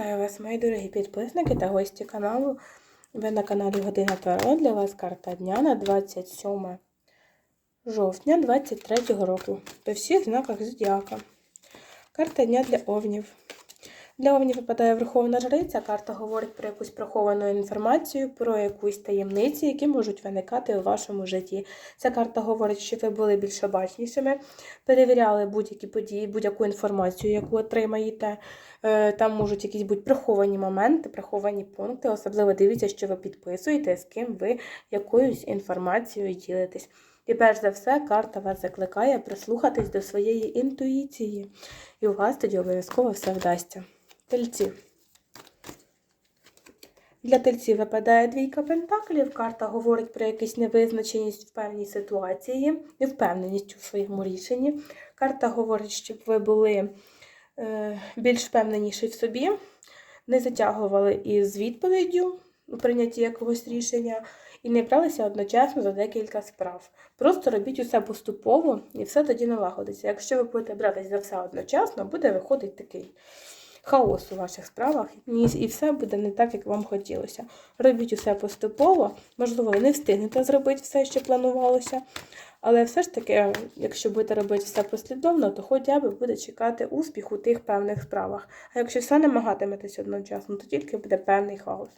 Вітаю вас, мої дорогі підписники та гості каналу. Ви на каналі Година Таро. Для вас карта дня на 27 жовтня 23 року. По всіх знаках зодіака. Карта дня для овнів. Для овнів випадає Верховна Жриця. Карта говорить про якусь приховану інформацію, про якусь таємниці, які можуть виникати у вашому житті. Ця карта говорить, що ви були більш обачнішими, перевіряли будь-які події, будь-яку інформацію, яку отримаєте. Е, Там можуть якісь бути приховані моменти, приховані пункти. Особливо дивіться, що ви підписуєте, з ким ви якоюсь інформацією ділитесь. І перш за все, карта вас закликає прислухатись до своєї інтуїції. І у вас тоді обов'язково все вдасться. Тельці. Для тельців випадає двійка пентаклів. Карта говорить про якусь невизначеність в певній ситуації, невпевненість у своєму рішенні. Карта говорить, щоб ви були е, більш впевненіші в собі, не затягували із відповіддю у прийнятті якогось рішення і не бралися одночасно за декілька справ. Просто робіть усе поступово і все тоді налагодиться. Якщо ви будете братися за все одночасно, буде виходить такий хаос у ваших справах, і все буде не так, як вам хотілося. Робіть усе поступово, можливо, ви не встигнете зробити все, що планувалося. Але все ж таки, якщо будете робити все послідовно, то хоча б буде чекати успіх у тих певних справах. А якщо все намагатиметесь одночасно, то тільки буде певний хаос.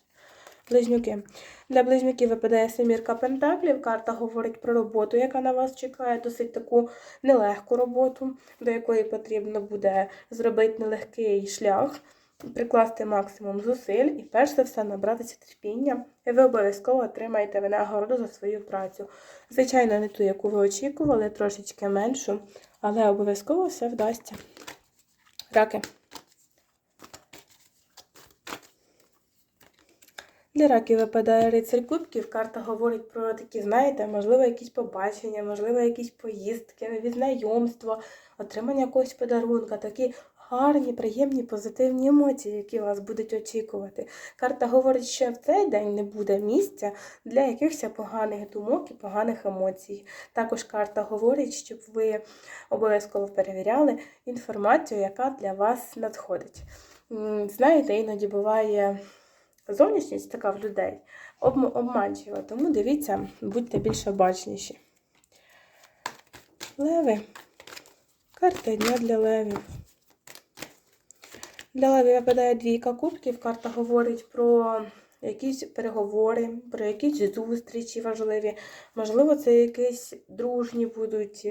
Близнюки. Для близнюків випадає семірка пентаклів. Карта говорить про роботу, яка на вас чекає, досить таку нелегку роботу, до якої потрібно буде зробити нелегкий шлях, прикласти максимум зусиль і перш за все набратися терпіння. І ви обов'язково отримаєте винагороду за свою працю. Звичайно, не ту, яку ви очікували, трошечки меншу, але обов'язково все вдасться. Раки. Для раків випадає рицарь кубків. Карта говорить про такі, знаєте, можливо, якісь побачення, можливо, якісь поїздки, нові знайомства, отримання якогось подарунка, такі гарні, приємні, позитивні емоції, які вас будуть очікувати. Карта говорить, що в цей день не буде місця для якихось поганих думок і поганих емоцій. Також карта говорить, щоб ви обов'язково перевіряли інформацію, яка для вас надходить. Знаєте, іноді буває. Зовнішність така в людей обманчива, тому дивіться, будьте більш обачніші. Леви. Карта дня для левів. Для левів випадає двійка кубків. Карта говорить про якісь переговори, про якісь зустрічі важливі. Можливо, це якісь дружні будуть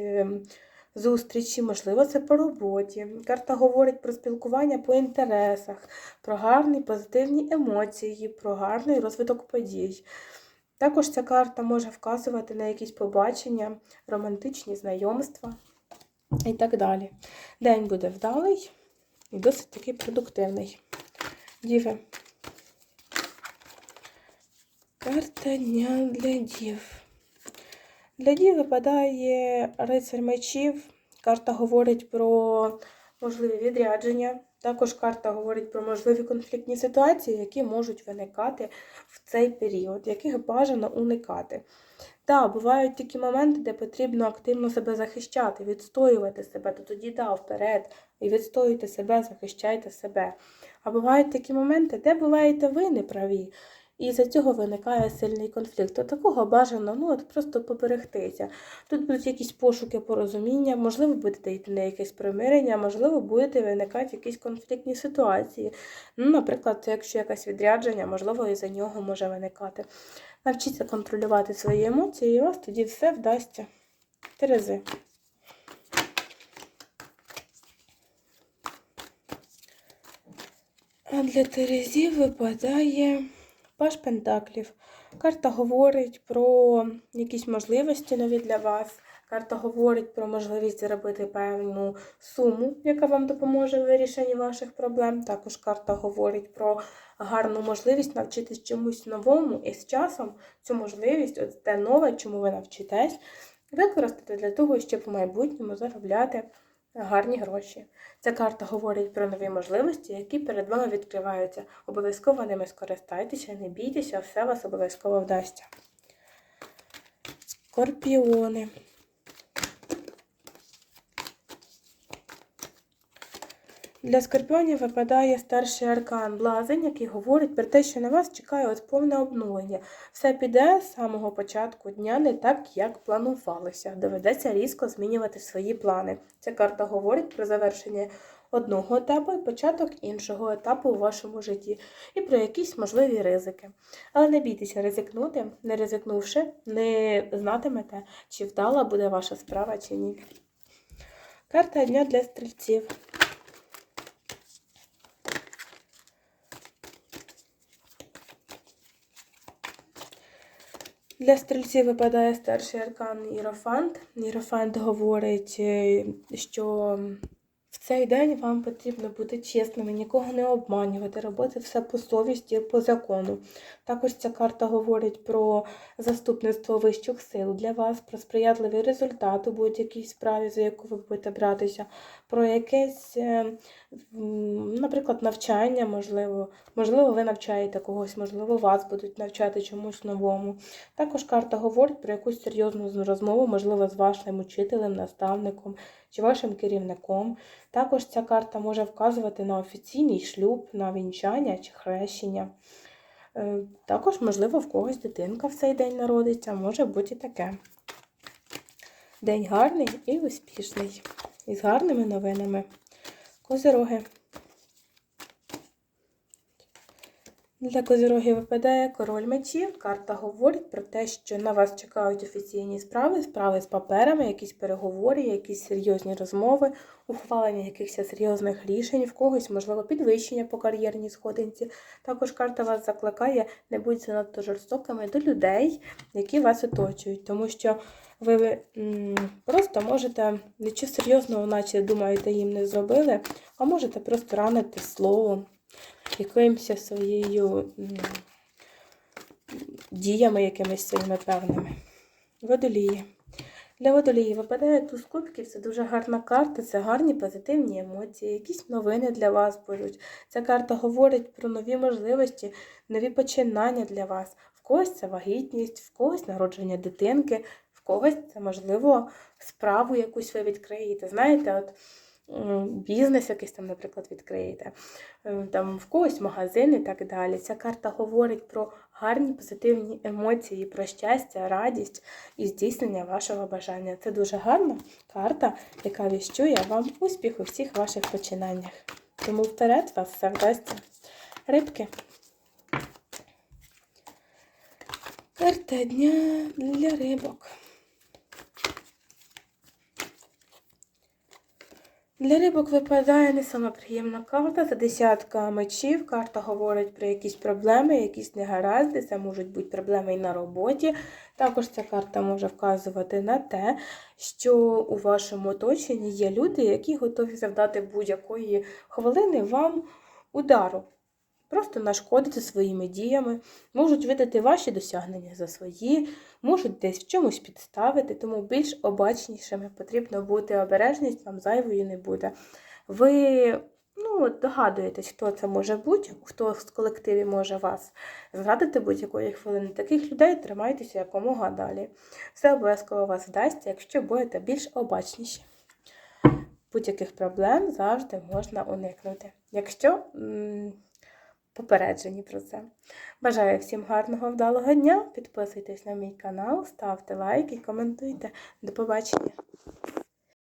зустрічі, можливо, це по роботі. Карта говорить про спілкування по інтересах, про гарні позитивні емоції, про гарний розвиток подій. Також ця карта може вказувати на якісь побачення, романтичні знайомства і так далі. День буде вдалий і досить таки продуктивний. Діви. Карта дня для дів. Для дій випадає рицарь мечів. Карта говорить про можливі відрядження. Також карта говорить про можливі конфліктні ситуації, які можуть виникати в цей період, яких бажано уникати. Так, бувають такі моменти, де потрібно активно себе захищати, відстоювати себе, то тоді да, вперед, і відстоюйте себе, захищайте себе. А бувають такі моменти, де буваєте ви неправі. І за цього виникає сильний конфлікт. От такого бажано ну, от просто поберегтися. Тут будуть якісь пошуки порозуміння, можливо, будете йти на якесь примирення, можливо, будете виникати якісь конфліктні ситуації. Ну, Наприклад, якщо якесь відрядження, можливо, і за нього може виникати. Навчіться контролювати свої емоції, і у вас тоді все вдасться. Терези. А для Терезів випадає. Паш Пентаклів. Карта говорить про якісь можливості нові для вас. Карта говорить про можливість заробити певну суму, яка вам допоможе в вирішенні ваших проблем. Також карта говорить про гарну можливість навчитись чомусь новому і з часом цю можливість, от те нове, чому ви навчитесь, використати для того, щоб в майбутньому заробляти гарні гроші. Ця карта говорить про нові можливості, які перед вами відкриваються. Обов'язково ними скористайтеся, не бійтеся, все вас обов'язково вдасться. Скорпіони. Для скорпіонів випадає старший аркан Блазень, який говорить про те, що на вас чекає от повне обнулення. Все піде з самого початку дня не так, як планувалося. Доведеться різко змінювати свої плани. Ця карта говорить про завершення одного етапу і початок іншого етапу у вашому житті, і про якісь можливі ризики. Але не бійтеся ризикнути, не ризикнувши, не знатимете, чи вдала буде ваша справа чи ні. Карта дня для стрільців. Для стрільців випадає старший аркан Ірофант. Ірофант говорить, е, що цей день вам потрібно бути чесними, нікого не обманювати, робити все по совісті, по закону. Також ця карта говорить про заступництво вищих сил для вас, про сприятливий результат у будь-якій справі, за яку ви будете братися, про якесь, е, наприклад, навчання, можливо. Можливо, ви навчаєте когось, можливо, вас будуть навчати чомусь новому. Також карта говорить про якусь серйозну розмову, можливо, з вашим учителем, наставником чи вашим керівником. Також ця карта може вказувати на офіційний шлюб, на вінчання чи хрещення. Е, Також, можливо, в когось дитинка в цей день народиться, може бути і таке. День гарний і успішний. І з гарними новинами. Козироги. Для козирогів випадає король мечів. Карта говорить про те, що на вас чекають офіційні справи, справи з паперами, якісь переговори, якісь серйозні розмови, ухвалення якихось серйозних рішень, в когось, можливо, підвищення по кар'єрній сходинці. Також карта вас закликає не будьте надто жорстокими до людей, які вас оточують, тому що ви просто можете нічого серйозного, наче думаєте, їм не зробили, а можете просто ранити словом якимось своєю діями якимись своїми певними. Водолії. Для водолії випадає туз кубків, це дуже гарна карта, це гарні позитивні емоції, якісь новини для вас будуть. Ця карта говорить про нові можливості, нові починання для вас. В когось це вагітність, в когось народження дитинки, в когось це, можливо, справу якусь ви відкриєте. Знаєте, от бізнес якийсь там, наприклад, відкриєте, Е, там в когось магазин і так далі. Ця карта говорить про гарні позитивні емоції, про щастя, радість і здійснення вашого бажання. Це дуже гарна карта, яка віщує вам успіх у всіх ваших починаннях. Тому вперед вас все вдасться. Рибки. Карта дня для рибок. Для рибок випадає не сама приємна карта, це десятка мечів. Карта говорить про якісь проблеми, якісь негаразди, це можуть бути проблеми і на роботі. Також ця карта може вказувати на те, що у вашому оточенні є люди, які готові завдати будь-якої хвилини вам удару. Просто нашкодити своїми діями, можуть видати ваші досягнення за свої, можуть десь в чомусь підставити, тому більш обачнішими потрібно бути обережність, вам зайвою не буде. Ви ну, догадуєтесь, хто це може бути, хто з колективі може вас зрадити будь-якої хвилини. Таких людей тримайтеся якомога далі. Все обов'язково вас вдасться, якщо будете більш обачніші. Будь-яких проблем завжди можна уникнути. Якщо. Попереджені про це. Бажаю всім гарного вдалого дня. Підписуйтесь на мій канал, ставте лайки, коментуйте. До побачення!